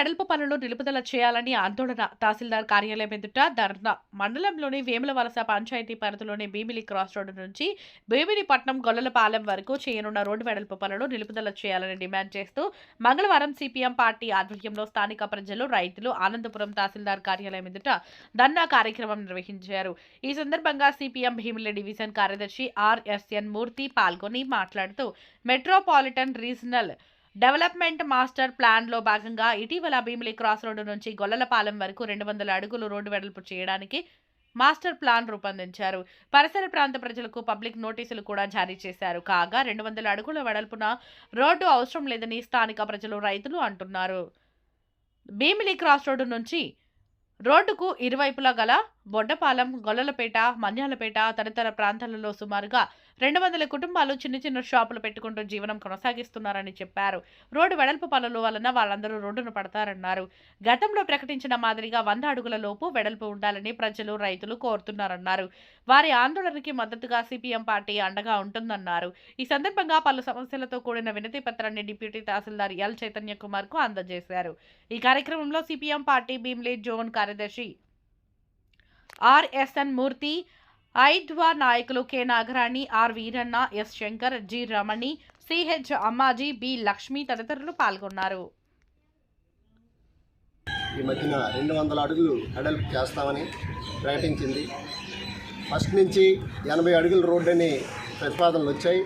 వెడల్పు పనులు నిలుపుదల చేయాలని ఆందోళన తహసీల్దార్ కార్యాలయం ఎదుట ధర్నా. మండలంలోని వేముల వలస పంచాయతీ పరిధిలోని భీమిలి క్రాస్ రోడ్డు నుంచి భీమిలిపట్నం గొల్లలపాలెం వరకు చేయనున్న రోడ్డు వెడల్పు పనులు నిలుపుదల చేయాలని డిమాండ్ చేస్తూ మంగళవారం సిపిఎం పార్టీ ఆధ్వర్యంలో స్థానిక ప్రజలు రైతులు ఆనందపురం తహసీల్దార్ కార్యాలయం ఎదుట ధర్నా కార్యక్రమం నిర్వహించారు. ఈ సందర్భంగా సిపిఎం భీమిలి డివిజన్ కార్యదర్శి ఆర్ఎస్ఎన్ మూర్తి పాల్గొని మాట్లాడుతూ మెట్రోపాలిటన్ రీజనల్ డెవలప్మెంట్ మాస్టర్ ప్లాన్లో భాగంగా ఇటీవల భీమిలి క్రాస్ రోడ్డు నుంచి గొల్లలపాలెం వరకు రెండు వందల అడుగులు రోడ్డు వెడల్పు చేయడానికి మాస్టర్ ప్లాన్ రూపొందించారు. పరిసర ప్రాంత ప్రజలకు పబ్లిక్ నోటీసులు కూడా జారీ చేశారు. కాగా రెండు వందల అడుగుల వెడల్పున రోడ్డు అవసరం లేదని స్థానిక ప్రజలు రైతులు అంటున్నారు. భీమిలి క్రాస్ రోడ్డు నుంచి రోడ్డుకు ఇరువైపులా గల బొడ్డపాలెం గొల్లలపేట మన్యాలపేట తదితర ప్రాంతాలలో సుమారుగా రెండు వందల కుటుంబాలు చిన్న చిన్న షాపులు పెట్టుకుంటూ జీవనం కొనసాగిస్తున్నారని చెప్పారు. రోడ్డు వెడల్పు పనుల వలన వాళ్ళందరూ రోడ్డును పడతారన్నారు. గతంలో ప్రకటించిన మాదిరిగా వంద అడుగుల లోపు వెడల్పు ఉండాలని ప్రజలు రైతులు కోరుతున్నారన్నారు. వారి ఆందోళనకి మద్దతుగా సిపిఎం పార్టీ అండగా ఉంటుందన్నారు. ఈ సందర్భంగా పలు సమస్యలతో కూడిన వినతి పత్రాన్ని డిప్యూటీ తహసీల్దార్ ఎల్ చైతన్య కుమార్కు అందజేశారు. ఈ కార్యక్రమంలో సిపిఎం పార్టీ భీమ్లీ జోన్ కార్యదర్శి ఆర్ఎస్ఎన్ మూర్తి ఐద్వా నాయకులు K Nagarani R Veeranna S Shankar G Ramani CH Ammaji B Lakshmi తదితరులు పాల్గొన్నారు. ఈ మధ్యన రెండు వందల అడుగులు వెడల్పు చేస్తామని ప్రకటించింది. ఫస్ట్ నుంచి ఎనభై అడుగుల రోడ్డు అని ప్రతిపాదనలు వచ్చాయి.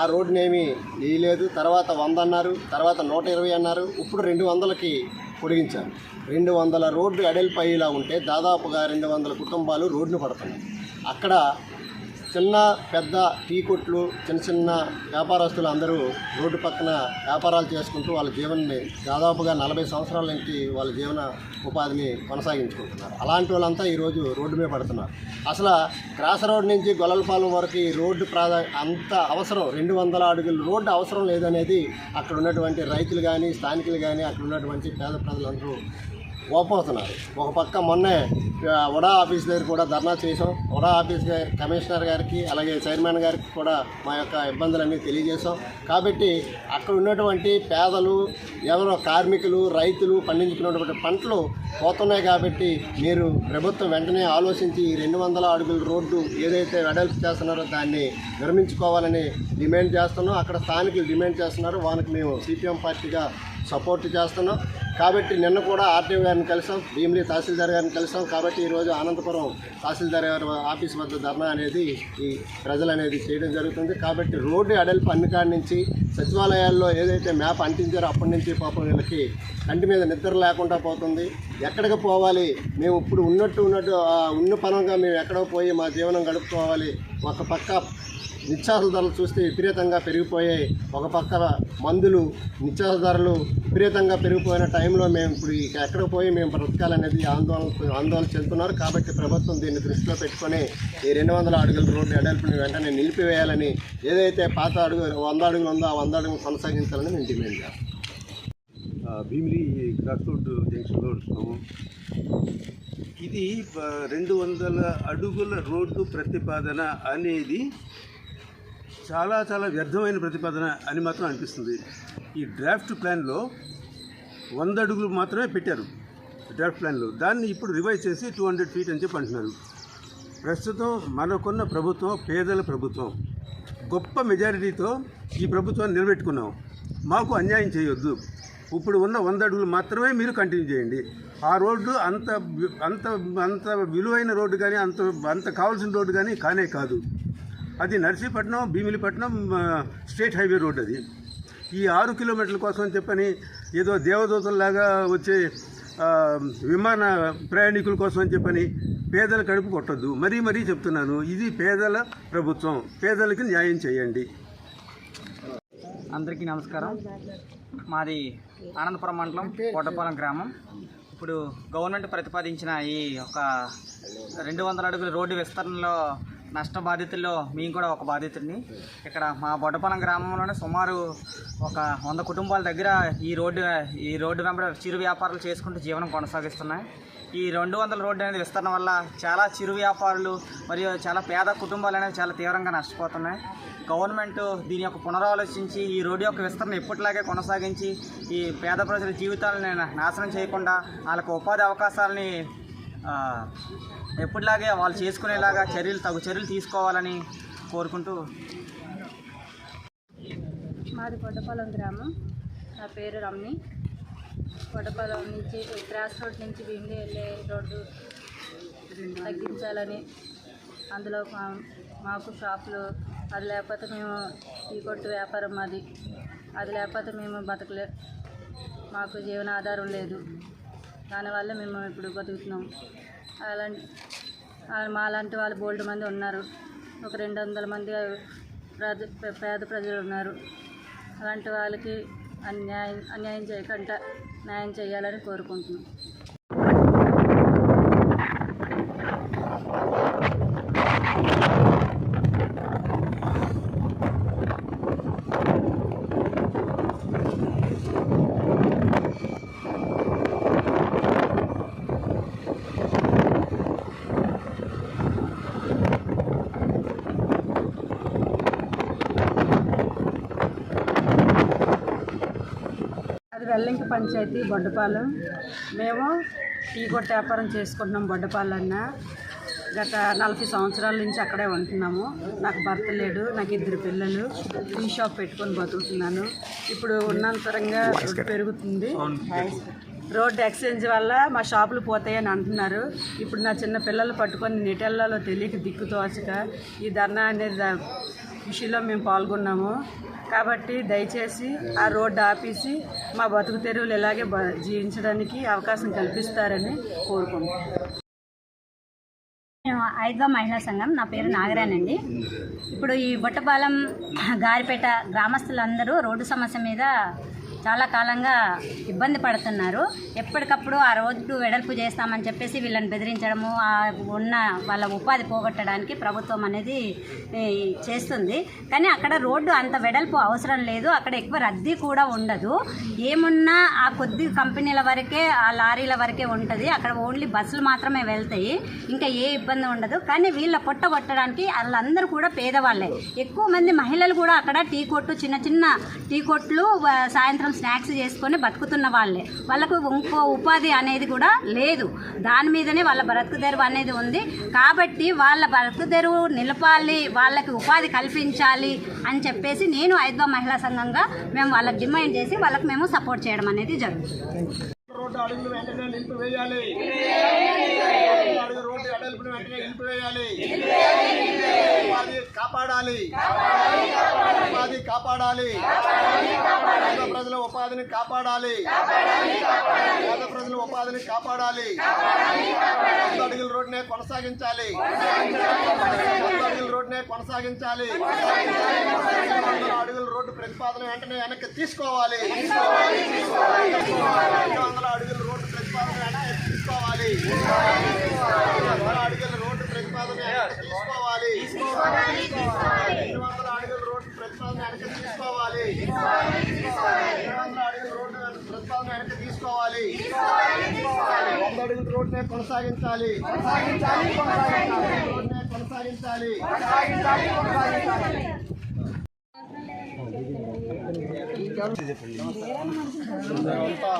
ఆ రోడ్డుని ఏమీ వేయలేదు. తర్వాత వంద అన్నారు తర్వాత నూట ఇరవై అన్నారు. ఇప్పుడు రెండు వందలకి పొడిగించారు. రెండు వందల రోడ్డు వెడల్పు అయ్యేలా ఉంటే దాదాపుగా రెండు వందల కుటుంబాలు రోడ్డును పడుతున్నాయి. అక్కడ చిన్న పెద్ద టీ కొట్లు చిన్న చిన్న వ్యాపారస్తులు అందరూ రోడ్డు పక్కన వ్యాపారాలు చేసుకుంటూ వాళ్ళ జీవనాన్ని దాదాపుగా నలభై సంవత్సరాల నుంచి వాళ్ళ జీవన ఉపాధిని కొనసాగించుకుంటున్నారు. అలాంటి వాళ్ళంతా ఈరోజు రోడ్డు మీద పడుతున్నారు. అసలు క్రాస్ రోడ్ నుంచి గొల్లలపాలెం వరకు ఈ రోడ్డు ప్రాధా అంత అవసరం రెండు వందల అడుగుల రోడ్డు అవసరం లేదనేది అక్కడ ఉన్నటువంటి రైతులు కానీ స్థానికులు కానీ అక్కడ ఉన్నటువంటి పేద ప్రజలందరూ ఓపోతున్నారు ఒక పక్క మొన్నే వడా ఆఫీస్ దగ్గర కూడా ధర్నా చేసాం వడా ఆఫీస్ గారి కమిషనర్ గారికి అలాగే చైర్మన్ గారికి కూడా మా యొక్క ఇబ్బందులన్నీ తెలియజేశాం. కాబట్టి అక్కడ ఉన్నటువంటి పేదలు ఎవరో కార్మికులు రైతులు పండించుకున్నటువంటి పంటలు పోతున్నాయి కాబట్టి మీరు ప్రభుత్వం వెంటనే ఆలోచించి ఈ రెండు వందల అడుగుల రోడ్డు ఏదైతే వెడల్పు చేస్తున్నారో దాన్ని నిర్మించుకోవాలని డిమాండ్ చేస్తున్నాం. అక్కడ స్థానికులు డిమాండ్ చేస్తున్నారు. వానికి మేము సిపిఎం పార్టీగా సపోర్ట్ చేస్తున్నాం. కాబట్టి నిన్న కూడా ఆర్టీఓ గారిని కలిసాం భీమిలి తహసీల్దార్ గారిని కలిసాం. కాబట్టి ఈరోజు అనంతపురం తహసీల్దార్ గారి ఆఫీస్ వద్ద ధర్నా అనేది ఈ ప్రజలు అనేది చేయడం జరుగుతుంది. కాబట్టి రోడ్డు అడల్పు అన్నికాడి నుంచి సచివాలయాల్లో ఏదైతే మ్యాప్ అంటించారో అప్పటి నుంచి పాపం వీళ్ళకి కంటి మీద నిద్ర లేకుండా పోతుంది. ఎక్కడికి పోవాలి? మేము ఇప్పుడు ఉన్నట్టు ఉన్నట్టు ఉన్న పనంగా మేము ఎక్కడో పోయి మా జీవనం గడుపుకోవాలి. ఒక పక్క నిత్యావసర ధరలు చూస్తే విపరీతంగా పెరిగిపోయాయి. ఒక పక్క మందులు నిత్యావసర ధరలు విపరీతంగా పెరిగిపోయిన టైంలో మేము ఇప్పుడు ఎక్కడ ఎక్కడికి పోయి మేము బ్రతకాలనేది ఆందోళన ఆందోళన చెందుతున్నారు. కాబట్టి ప్రభుత్వం దీన్ని దృష్టిలో పెట్టుకొని ఈ రెండు వందల అడుగుల రోడ్డు ఎడల్పుని వెంటనే నిలిపివేయాలని ఏదైతే పాత అడుగు వంద అడుగులు ఉందో ఆ వంద అడుగులు కొనసాగించాలని మేము డిమాండ్ చేస్తాం భీమిలి క్రాస్ రోడ్ జంక్షన్లో ఉంటున్నాము ఇది రెండు వందల అడుగుల రోడ్డు ప్రతిపాదన అనేది చాలా చాలా వ్యర్థమైన ప్రతిపాదన అని మాత్రం అనిపిస్తుంది. ఈ డ్రాఫ్ట్ ప్లాన్లో వంద అడుగులు మాత్రమే పెట్టారు. డ్రాఫ్ట్ ప్లాన్లో దాన్ని ఇప్పుడు రివైజ్ చేసి టూ హండ్రెడ్ ఫీట్ అని చెప్పి అంటున్నారు. ప్రస్తుతం మనకున్న ప్రభుత్వం పేదల ప్రభుత్వం. గొప్ప మెజారిటీతో ఈ ప్రభుత్వాన్ని నిలబెట్టుకున్నాం. మాకు అన్యాయం చేయొద్దు. ఇప్పుడు ఉన్న వంద అడుగులు మాత్రమే మీరు కంటిన్యూ చేయండి. ఆ రోడ్డు అంత అంత అంత విలువైన రోడ్డు కానీ అంత అంత కావాల్సిన రోడ్డు కానీ కానే కాదు. అది Narsipatnam Bheemilipatnam state highway road అది. ఈ ఆరు కిలోమీటర్ల కోసం అని చెప్పని ఏదో దేవదూతల్లాగా వచ్చే విమాన ప్రయాణికుల కోసం అని చెప్పని పేదల కడుపు కొట్టద్దు. మరీ మరీ చెప్తున్నాను ఇది పేదల ప్రభుత్వం. పేదలకి న్యాయం చేయండి. అందరికీ నమస్కారం. మాది ఆనందపురం మండలం కోటపాలెం గ్రామం. ఇప్పుడు గవర్నమెంట్ ప్రతిపాదించిన ఈ ఒక రెండు వందల అడుగుల రోడ్డు విస్తరణలో నష్ట బాధితుల్లో మేము కూడా ఒక బాధితుడిని. ఇక్కడ మా బొడ్డపాలెం గ్రామంలోనే సుమారు ఒక వంద కుటుంబాల దగ్గర ఈ రోడ్డు ఈ రోడ్డు వెంబడి చిరు వ్యాపారాలు చేసుకుంటూ జీవనం కొనసాగిస్తున్నాయి. ఈ రెండు వందల రోడ్డు అనేది విస్తరణ వల్ల చాలా చిరు వ్యాపారులు మరియు చాలా పేద కుటుంబాలు అనేవి చాలా తీవ్రంగా నష్టపోతున్నాయి. గవర్నమెంట్ దీని యొక్క పునరాలోచించి ఈ రోడ్డు యొక్క విస్తరణ ఎప్పటిలాగే కొనసాగించి ఈ పేద ప్రజల జీవితాలను నాశనం చేయకుండా వాళ్ళకు ఉపాధి అవకాశాలని ఎప్పటిలాగే వాళ్ళు చేసుకునేలాగా చర్యలు తగు చర్యలు తీసుకోవాలని కోరుకుంటూ మాది కొట్టపాలెం గ్రామం. నా పేరు రమ్మి. కొట్టపాలెం నుంచి క్రాస్ రోడ్ నుంచి భీమిలి వెళ్ళే రోడ్డు తగ్గించాలని అందులో మా- మాకు షాపులు అది లేకపోతే మేము టీ కొట్టు వ్యాపారం మాది. అది లేకపోతే మేము బతకలే. మాకు జీవనాధారం లేదు. దానివల్ల మేము ఇప్పుడు బతుకుతున్నాం. అలాంటి మాలాంటి వాళ్ళు బోల్డ్ మంది ఉన్నారు. ఒక రెండు వందల మంది ప్రజ పేద ప్రజలు ఉన్నారు. అలాంటి వాళ్ళకి అన్యాయం అన్యాయం చేయకుండా న్యాయం చేయాలని కోరుకుంటున్నాం అది వెల్లంకి పంచాయతీ బొడ్డపాలెం. మేము టీ కొట్ట వ్యాపారం చేసుకుంటున్నాం బొడ్డపాలన్న. గత నలభై సంవత్సరాల నుంచి అక్కడే ఉంటున్నాము. నాకు భర్త లేడు నాకు ఇద్దరు పిల్లలు. టీ షాప్ పెట్టుకొని బతుకుతున్నాను. ఇప్పుడు ఉన్నంతరంగా పెరుగుతుంది. రోడ్ ఎక్స్చేంజ్ వల్ల మా షాపులు పోతాయని అంటున్నారు. ఇప్పుడు నా చిన్న పిల్లలు పట్టుకొని నెటెల్లాలో తెలియక దిక్కు తోచక ఈ ధర్నా అనేది విషయంలో మేము పాల్గొన్నాము. కాబట్టి దయచేసి ఆ రోడ్డు ఆపేసి మా బతుకు తెరువులు ఇలాగే బ జీవించడానికి అవకాశం కల్పిస్తారని కోరుకుంటున్నాం. నేను ఐద్వా మహిళా సంఘం నా పేరు నాగరానండి. ఇప్పుడు ఈ బుట్టపాలెం గారిపేట గ్రామస్తులందరూ రోడ్డు సమస్య మీద చాలా కాలంగా ఇబ్బంది పడుతున్నారు. ఎప్పటికప్పుడు ఆ రోడ్డు వెడల్పు చేస్తామని చెప్పేసి వీళ్ళని బెదిరించడము ఉన్న వాళ్ళ ఉపాధి పోగొట్టడానికి ప్రభుత్వం అనేది చేస్తుంది. కానీ అక్కడ రోడ్డు అంత వెడల్పు అవసరం లేదు. అక్కడ ఎక్కువ రద్దీ కూడా ఉండదు. ఏమున్నా ఆ కొద్ది కంపెనీల వరకే ఆ లారీల వరకే ఉంటుంది. అక్కడ ఓన్లీ బస్సులు మాత్రమే వెళ్తాయి. ఇంకా ఏ ఇబ్బంది ఉండదు. కానీ వీళ్ళ పొట్ట కొట్టడానికి వాళ్ళందరూ కూడా పేదవాళ్ళే. ఎక్కువ మంది మహిళలు కూడా అక్కడ టీ కొట్టు చిన్న చిన్న టీ కొట్లు సాయంత్రం స్నాక్స్ చేసుకొని బతుకుతున్న వాళ్ళే. వాళ్ళకు ఇంకో ఉపాధి అనేది కూడా లేదు. దాని మీదనే వాళ్ళ బ్రతుకు తెరువు అనేది ఉంది. కాబట్టి వాళ్ళ బ్రతుకు తెరువు నిలపాలి వాళ్ళకి ఉపాధి కల్పించాలి అని చెప్పేసి నేను ఐద్వా మహిళా సంఘంగా మేము వాళ్ళకి డిమాండ్ చేసి వాళ్ళకి మేము సపోర్ట్ చేయడం అనేది జరుగుతుంది. రోడ్డు అడుగులు వెంటనే నిలిపివేయాలి. అడుగు రోడ్డు వెంటనే నిలిపివేయాలి. కాపాడాలి. ఉపాధి కాపాడాలి. పేద ప్రజల ఉపాధిని కాపాడాలి. పేద ప్రజల ఉపాధిని కాపాడాలి. వంద అడుగుల రోడ్డునే కొనసాగించాలి. వంద అడుగుల రోడ్డునే కొనసాగించాలి. అడుగుల రోడ్డు ప్రతిపాదన వెంటనే వెనక్కి తీసుకోవాలి. రెండు వందల అడుగుల రోడ్డు ప్రతిపాదన వెనక్కి తీసుకోవాలి. వందల అడుగుల రోడ్డు ప్రతిపాదన తీసుకోవాలి రెండు వందల అడుగుల రోడ్డు ప్రతిపాదన వెనక్కి తీసుకోవాలి రెండు వందల అడుగుల రోడ్డు ప్రతిపాదన వెనక్కి తీసుకోవాలి వంద అడుగుల రోడ్డునే కొనసాగించాలి రోడ్డునే కొనసాగించాలి అంతా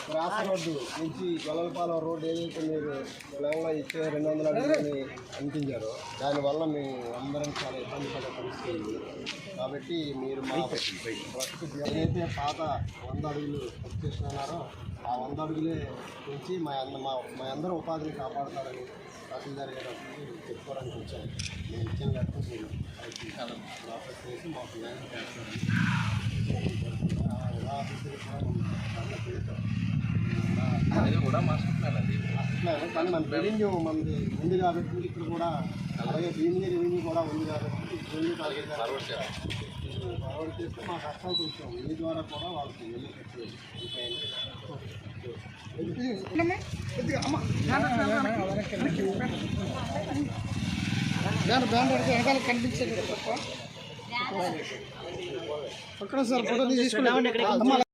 క్రాస్ రోడ్డు నుంచి గొల్లలపాలెం రోడ్డు ఏదైతే మీరు తెలంగాణ ఇచ్చే రెండు వందల అడుగులని అనిపించారు దానివల్ల మేము అందరం చాలా ఇబ్బంది పడే పరిస్థితి కాబట్టి మీరు మా బ్రతుకు ఏదైతే పాత వంద అడుగులు చేస్తున్నారో ఆ వంద అడుగులే నుంచి మా అంద మా మా అందరం ఉపాధిని కాపాడతారని తహసీల్దార్ గారు చెప్పుకోవడానికి వచ్చాను నేను ఇచ్చిన లెక్క మీరు ప్రాసెస్ చేసి మాకు న్యాయం చేస్తారని అట్లా కానీ మన రెవెన్యూ మనది ఉంది కాబట్టి ఇక్కడ కూడా అలాగే రెవెన్యూ రెవెన్యూ కూడా ఉంది కాబట్టి రెవెన్యూ టార్గెట్ ఫార్వర్డ్ చేస్తే మా కష్టాలు కొంచెం మీ ద్వారా కూడా వాళ్ళకి వెళ్ళేటట్టు ఉంటాయి బ్యానర్ బ్యానర్ వెనకాల కనిపించేది తప్ప అక్కడ సార్ ఫోటో తీసుకున్నాం